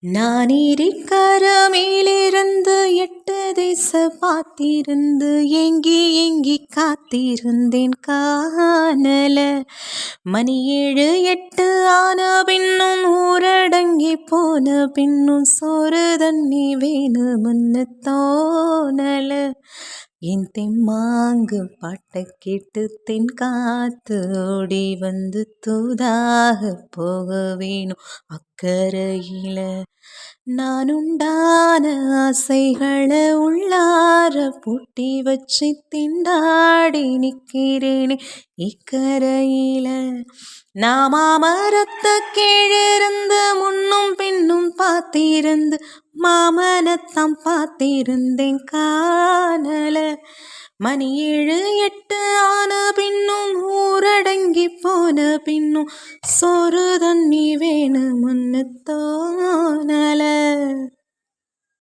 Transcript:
நான் இருக்கிற எட்டு திச பார்த்திருந்து எங்கி எங்கி காத்திருந்தேன் காணல. மணி ஏழு எட்டு ஆன பின்னும் ஊரடங்கி போன பின்னும் சோறு தண்ணி வேணுமுன்னு தோணல. என் தெம்மாங்கு பாட்டை கேட்டு தென் காத்து ஓடி வந்து தூதாக போக வேணும். அக்கறையில நான் உண்டான ஆசைகளை உள்ளார பூட்டி வச்சு திண்டாடி நிற்கிறேனே இக்கரையில நான் மரத்த கீழிருந்து முன்னும் பின்னும் பார்த்திருந்து மாமனத்தாம் பார்த்திருந்தேன் காணல. மணி ஏழு எட்டு ஆன பின்னும் ஊரடங்கி போன பின்னும் சோறு தண்ணி வேணு